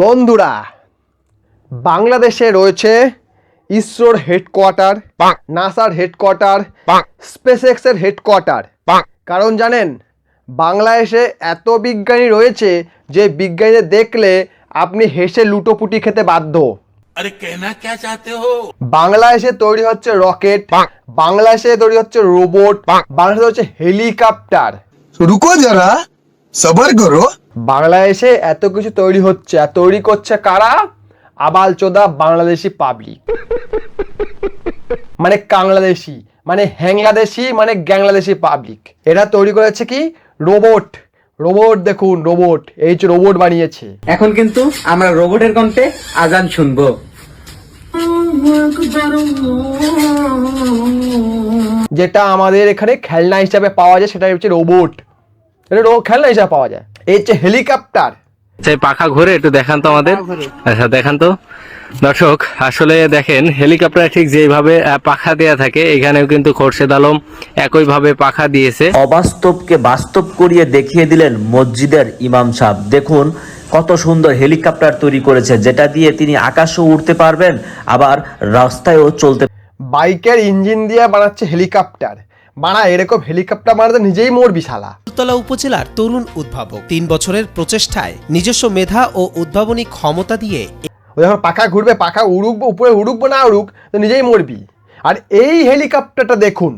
বন্ধুরা বাংলাদেশে রয়েছে ইসরোর হেডকোয়ার্টার নাসার হেডকোয়ার্টার স্পেস এক্সের হেডকোয়ার্টার। কারণ জানেন বাংলাদেশে এত বিজ্ঞানী রয়েছে যে বিজ্ঞানীদের দেখলে আপনি হেসে লুটোপুটি খেতে বাধ্য। আরে বাংলাদেশে তৈরি হচ্ছে রকেট বাংলাদেশে তৈরি হচ্ছে রোবট বাংলাদেশে হচ্ছে হেলিকপ্টার। রুকো যারা সবার করো। বাংলাদেশে এত কিছু তৈরি হচ্ছে আর তৈরি করছে কারা? আবাল চোদা বাংলাদেশি পাবলিক মানে কাংলাদেশি মানে হ্যাংলাদেশি মানে গ্যাংলাদেশি পাবলিক এরা তৈরি করেছে কি? রোবট রোবট দেখুন রোবট এই যে রোবট বানিয়েছে। এখন কিন্তু আমরা রোবটের কণ্ঠে আজান শুনব। যেটা আমাদের এখানে খেলনা হিসাবে পাওয়া যায় সেটা হচ্ছে রোবট এটা খেলনা হিসাবে পাওয়া যায়। এই হচ্ছে হেলিকপ্টার। সেই পাখা ঘুরে একটু দেখান তো আমাদের। আচ্ছা দেখান তো। দর্শক আসলে দেখেন হেলিকপ্টার ঠিক যেভাবে পাখা দেয়া থাকে এখানেও কিন্তু খোরশেদ আলম একইভাবে পাখা দিয়েছে। অবাস্তবকে বাস্তব করিয়ে দেখিয়ে দিলেন মসজিদের ইমাম সাহেব। দেখুন কত সুন্দর হেলিকপ্টার তৈরি করেছে যেটা দিয়ে তিনি আকাশেও উঠতে পারবেন আবার রাস্তায়ও চলতে বাইকের ইঞ্জিন দিয়ে বানাচ্ছে হেলিকপ্টার। বানা এরকম হেলিকপ্টার মারতে নিজেই মরবি শালা। তলা উপজেলার তরুণ উদ্ভাবক তিন বছরের প্রচেষ্টায় নিজস্ব মেধা ও উদ্ভাবনী ক্ষমতা দিয়ে ও যখন পাখা ঘুরবে পাখা উড়ুকবে উপরে উড়ুক না উড়ুক তো নিজেই মরবি। আর এই হেলিকপ্টারটা দেখুন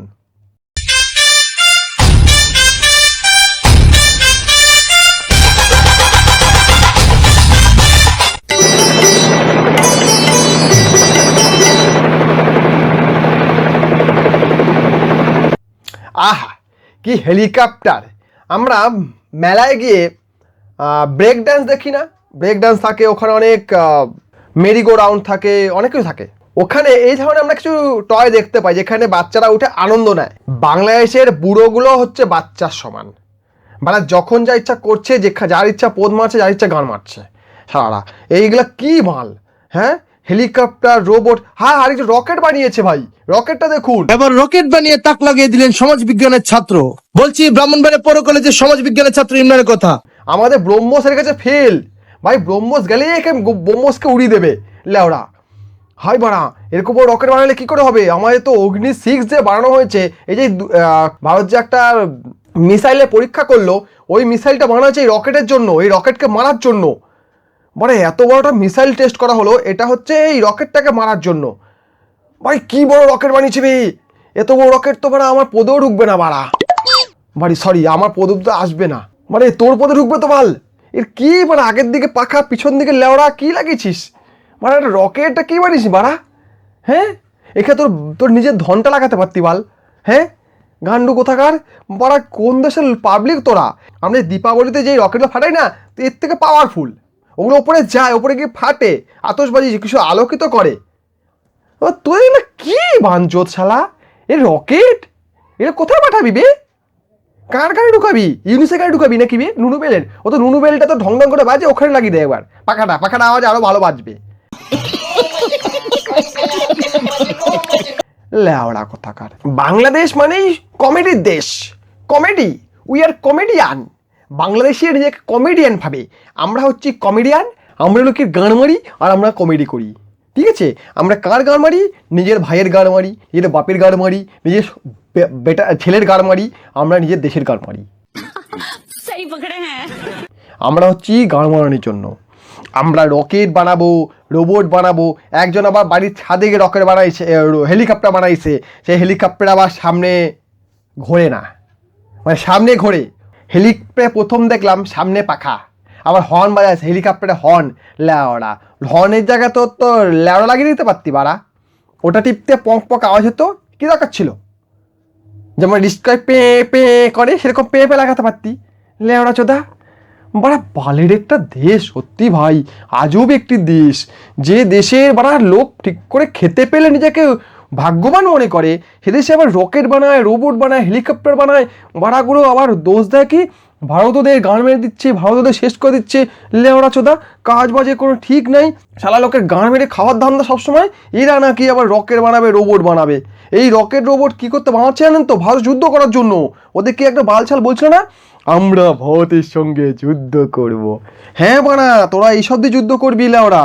আহা, কি হেলিকপ্টার। আমরা মেলায় গিয়ে ব্রেক ডান্স দেখি না? ব্রেক ডান্স থাকে, ওখানে অনেক মেরিগো রাউন্ড থাকে, অনেক কিছু থাকে। ওখানে এই ধরনের আমরা কিছু টয় দেখতে পাই, যেখানে বাচ্চারা উঠে আনন্দ নেয়। বাংলাদেশের বুড়োগুলো হচ্ছে বাচ্চার সমান। মানে যখন যা ইচ্ছা করছে যে যার ইচ্ছা, পোদ মারছে, যার ইচ্ছা গান মারছে। সারা এইগুলা কি মাল? হ্যাঁ? হেলিকপ্টার রোবট হ্যাঁ আর একটু রকেট বানিয়েছে ভাই। রকেটটা দেখুন। এবার রকেট বানিয়ে তাক লাগিয়ে দিলেন সমাজ বিজ্ঞানের ছাত্র। বলছি ব্রাহ্মণবাড়িয়া পৌর কলেজের সমাজ বিজ্ঞানের ছাত্র ইমরানের কথা। আমাদের ব্রহ্মসের কাছে ফেল। ভাই ব্রহ্মস গেলেই একে ব্রহ্মসকে উড়িয়ে দেবে। লেওড়া হাই বাড়া এরকম রকেট বানালে কি করে হবে? আমাদের তো অগ্নি সিক্স যে বানানো হয়েছে এই যে ভারত যে একটা মিসাইলে পরীক্ষা করল ওই মিসাইলটা বানানো হয়েছে এই রকেটের জন্য এই রকেটকে মারার জন্য। মানে এত বড়টা মিসাইল টেস্ট করা হলো, এটা হচ্ছে এই রকেটটাকে মারার জন্য। ভাই, কি বড় রকেট বানিয়েছে বে? এত বড় রকেট তো বাড়া আমার পদেও ঢুকবে না বাড়া বাড়ি সরি আমার পদ তো আসবে না। মানে তোর পদে ঢুকবে তো ভালো এর কি মানে আগের দিকে পাখা, পিছন দিকে লেওড়া, কি লাগিয়েছিস? মানে একটা রকেটটা কি বানিয়েছিস বাড়া হ্যাঁ? এখানে তোর তোর নিজের ধনটা লাগাতে পারতি বাল। হ্যাঁ? গান্ডু কোথাকার? বাড়া কোন দেশের পাবলিক তোরা? আমরা দীপাবলিতে যেই রকেটটা ফাটাই না তো এর থেকে পাওয়ারফুল ওগুলো ওপরে যায়, ওপরে গিয়ে ফাটে আতসবাজি কিছু আলোকিত করে। তুই না কি বাঞ্চোত শালা এ রকেট? এটা কোথায় পাঠাবি বে? কার কারে ঢুকাবি? ইউনিসের গাড়ি ঢুকাবি নাকি বে? নুনু বেলের। ও তো নুনু বেলটা তো ঢং ঢং করে বাজে, ওখানে লাগিয়ে দেয় একবার। পাখাটা পাখাটা আওয়াজ আরও ভালো বাজবে। লেওড়া কোথাকার। বাংলাদেশ মানেই কমেডির দেশ। Comedy, we are comedian. বাংলাদেশের যে কমেডিয়ান ভাবে আমরা হচ্ছি কমেডিয়ান আমরা লোকের গান মারি আর আমরা কমেডি করি। ঠিক আছে? আমরা কার গান মারি? নিজের ভাইয়ের গান মারি নিজের বাপের গান মারি নিজের বেটা ছেলের গান মারি আমরা নিজের দেশের গান মারি। হ্যাঁ। আমরা হচ্ছি গান মারানোর জন্য। আমরা রকেট বানাবো রোবট বানাবো একজন আবার বাড়ির ছাদে গিয়ে রকেট বানাইছে হেলিকপ্টার বানাইছে সেই হেলিকপ্টার আবার সামনে ঘোরে না। মানে সামনে ঘোরে। হেলিকপ্টারে প্রথম দেখলাম সামনে পাখা। আবার হর্ন বাজাইছে হেলিকপ্টারে হর্ন ল্যাওড়া হর্নের জায়গা তো তো ল্যাওড়া লাগিয়ে দিতে পারতি বাড়া। ওটা টিপতে পক পক আওয়াজ হতো, কী দরকার ছিল? যেমন রিস্কায় পে পে করে, সেরকম পে পে লাগাতে পারতি। লেওড়া চোদা, বাড়া বালের একটা দেশ, সত্যি ভাই। আজব একটি দেশ। যে দেশের বাড়া লোক ঠিক করে খেতে পেলে নিজেকে ভাগ্যবান মনে করে। সেদেশে আবার রকেট বানায়, রোবট বানায়, হেলিকপ্টার বানায় বাড়াগুলো আবার দোষ দেয় কি? ভারত ওদের গান মেরে দিচ্ছে ভারত ওদের শেষ করে দিচ্ছে লেওড়া চোদা। কাজ বাজে কোনো ঠিক নেই। সালা লোকের গান মেরে খাওয়ার ধান্দা সবসময়। এরা নাকি আবার রকেট বানাবে, রোবট বানাবে। এই রকেট, রোবট কি করতে বানাচ্ছে জানেন তো? ভারত যুদ্ধ করার জন্য। ওদের কি একটা বালছাল বলছিল না? আমরা ভারতের সঙ্গে যুদ্ধ করব। হ্যাঁ বানা তোরা এইসব দিয়ে যুদ্ধ করবি না ওরা।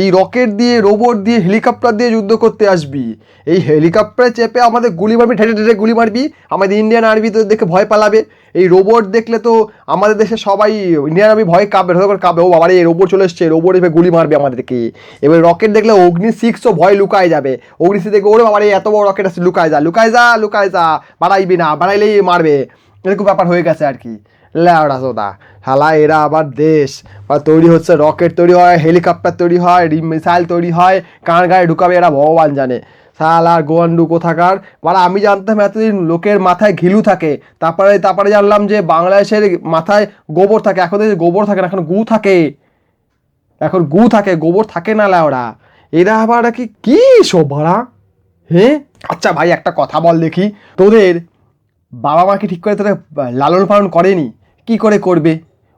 এই রকেট দিয়ে, রোবট দিয়ে, হেলিকপ্টার দিয়ে যুদ্ধ করতে আসবি। এই হেলিকপ্টারে চেপে আমাদের গুলি মারবি ঠেটে ঠেটে গুলি মারবি। আমাদের ইন্ডিয়ান আর্মি তো দেখে ভয় পালাবে। এই রোবট দেখলে তো আমাদের দেশে সবাই ইন্ডিয়ান আর্মি ভয় কাঁপবে করে কাঁপবে। ও বাবারে, এই রোবট চলে এসছে। রোবট এসে গুলি মারবে আমাদেরকে। এবার রকেট দেখলে অগ্নি সিক্সও ভয় লুকায় যাবে। অগ্নি সিক্স দেখবে ওরে বাবারে, এত বড় রকেট আছে, লুকায় যা লুকায় যা লুকায় যা, বাড়াইবি না, বাড়াইলেই মারবে। এরকম ব্যাপার হয়ে গেছে আর কি। ল্যাওড়া সোদা হালা এরা আবার দেশ। বা তৈরি হচ্ছে রকেট তৈরি হয়, হেলিকপ্টার তৈরি হয় মিসাইল তৈরি হয়, কার গায়ে ঢুকাবে এরা ভগবান জানে। সালার গোয়ান্ডু কোথাকার? মানে আমি জানতাম এতদিন লোকের মাথায় ঘিলু থাকে। তারপরে তারপরে জানলাম যে বাংলাদেশের মাথায় গোবর থাকে। এখন গোবর থাকে না, এখন গু থাকে। এখন গু থাকে, গোবর থাকে না ল্যাওড়া। এরা আবার কি কি সব ভাড়া? হ্যাঁ আচ্ছা ভাই, একটা কথা বল দেখি। তোদের বাবা মাকে ঠিক করে তোরা লালন পালন করেনি, কি করে করবে?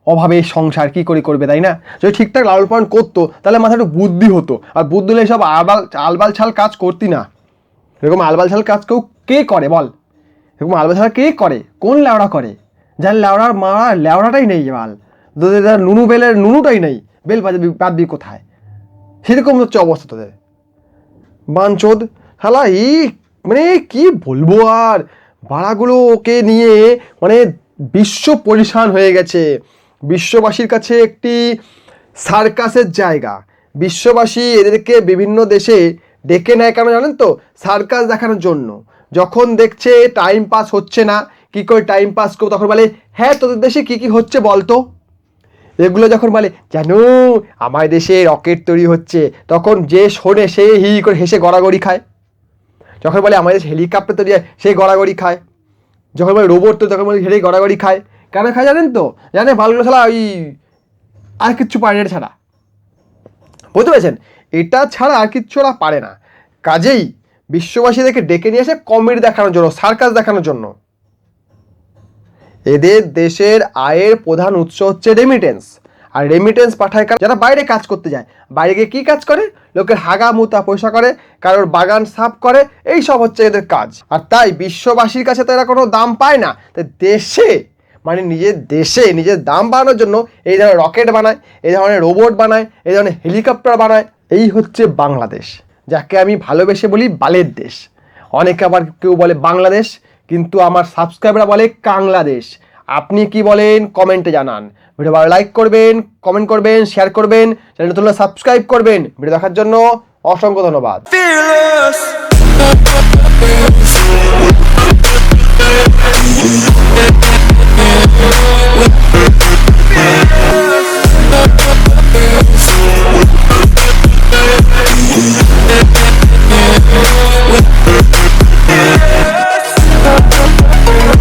অভাবে, সংসার, কি করে করবে, তাই না? যদি ঠিকঠাক লালন পালন করতো, তাহলে মাথায় একটু বুদ্ধি হতো। আর বুদ্ধি হলে সব আলবাল আলবাল ছাল কাজ করতি না। এরকম আলবাল ছাল কাজ কেউ কে করে, বল? এরকম আলবাল ছাল কে করে? কোন ল্যাওড়া করে? যার ল্যাওড়ার মা ল্যাওড়াটাই নেই, বাল। তোদের নুনু বেলের নুনুটাই নেই, বেল বাজাবি বাদবি কোথায়? সেরকম হচ্ছে অবস্থা তোদের। বাঞ্চোদ হালা এই মানে কি বলব আর? ভাড়াগুলো ওকে নিয়ে মানে বিশ্ব পরিশান হয়ে গেছে। বিশ্ববাসীর কাছে একটি সার্কাসের জায়গা। বিশ্ববাসী এদেরকে বিভিন্ন দেশে ডেকে নেয় কেন জানেন তো? সার্কাস দেখানোর জন্য। যখন দেখছে টাইম পাস হচ্ছে না, কি করে টাইম পাস করব? তখন বলে হ্যাঁ তোদের দেশে কি কি হচ্ছে বলতো? এগুলো যখন বলে, জানো আমার দেশে রকেট তৈরি হচ্ছে। তখন যে শোনে, সে হি হি করে হেসে গড়াগড়ি খায়। যখন বলে আমাদের হেলিকপ্টার তৈরি হয় সে গড়াগড়ি খায়। যখন বলে রোবট তো তখন বলে হেরে গড়াগড়ি খায়। কেন খায় জানেন তো? জানে ভালোগুলো ছাড়া ওই আর কিচ্ছু পারে না ছাড়া। বুঝতে পেরেছেন? এটা ছাড়া আর কিচ্ছু ওরা পারে না। কাজেই বিশ্ববাসীদেরকে ডেকে নিয়ে আসে কমেডি দেখানোর জন্য সার্কাস দেখানোর জন্য। এদের দেশের আয়ের প্রধান উৎস হচ্ছে রেমিটেন্স আর রেমিটেন্স পাঠায় কারা? যারা বাইরে কাজ করতে যায়। বাইরে গিয়ে কী কাজ করে? লোকের হাগা মুতা পয়সা করে, কারোর বাগান সাফ করে এই সব হচ্ছে এদের কাজ। আর তাই বিশ্ববাসীর কাছে তো এরা কোনো দাম পায় না। তাই দেশে মানে নিজের দেশে নিজের দাম বাড়ানোর জন্য এই ধরনের রকেট বানায়, এই ধরনের রোবট বানায়, এই ধরনের হেলিকপ্টার বানায়। এই হচ্ছে বাংলাদেশ। যাকে আমি ভালোবেসে বলি বালের দেশ। অনেকে আবার কেউ বলে বাংলাদেশ, কিন্তু আমার সাবস্ক্রাইবার বলে কাংলাদেশ। আপনি কি বলেন কমেন্টে জানান। ভিডিও ভালো লাইক করবেন কমেন্ট করবেন শেয়ার করবেন চ্যানেলটা তুলে সাবস্ক্রাইব করবেন। ভিডিও দেখার জন্য অসংখ্য ধন্যবাদ।